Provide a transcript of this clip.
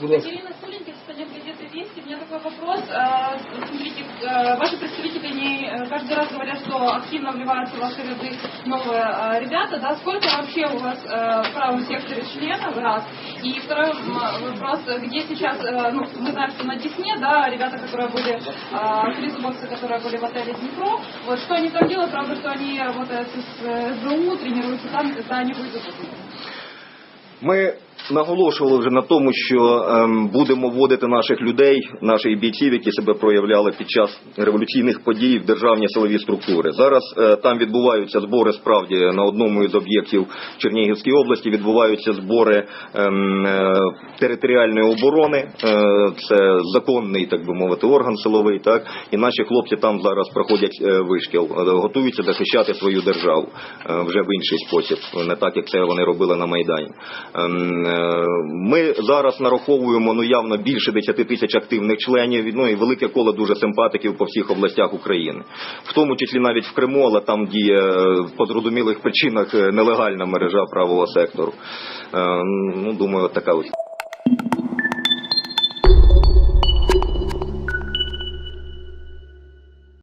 Екатерина Суленко, корреспондент газеты «Вести». У меня такой вопрос. Э, Смотрите, э, ваши представители они э, каждый раз говорят, что активно вливаются в ваши ряды новые ребята. Да? Сколько вообще у вас в правом секторе членов? Раз. И второй вопрос, где сейчас, ну, мы знаем, что на Десне, да, ребята, которые были, фризбоксы, которые были в отеле Днепро, вот что они там делают, правда, что они работают с СБУ, тренируются там, когда они выйдут оттуда? Наголошували вже на тому, що ем, будемо вводити наших людей, наших бійців, які себе проявляли під час революційних подій в державні силові структури. Зараз е, там відбуваються збори справді на одному із об'єктів в Чернігівській області. Відбуваються збори ем, е, територіальної оборони. Е, це законний, так би мовити, орган силовий. Так і наші хлопці там зараз проходять вишкіл, готуються захищати свою державу вже в інший спосіб, не так як це вони робили на майдані. Ми зараз нараховуємо ну явно більше 10 тисяч активних членів. Ну і велике коло дуже симпатиків по всіх областях України, в тому числі навіть в Криму, але там діє е, по зрозумілих причинах е, нелегальна мережа правого сектору. Е, Ну думаю, така ось.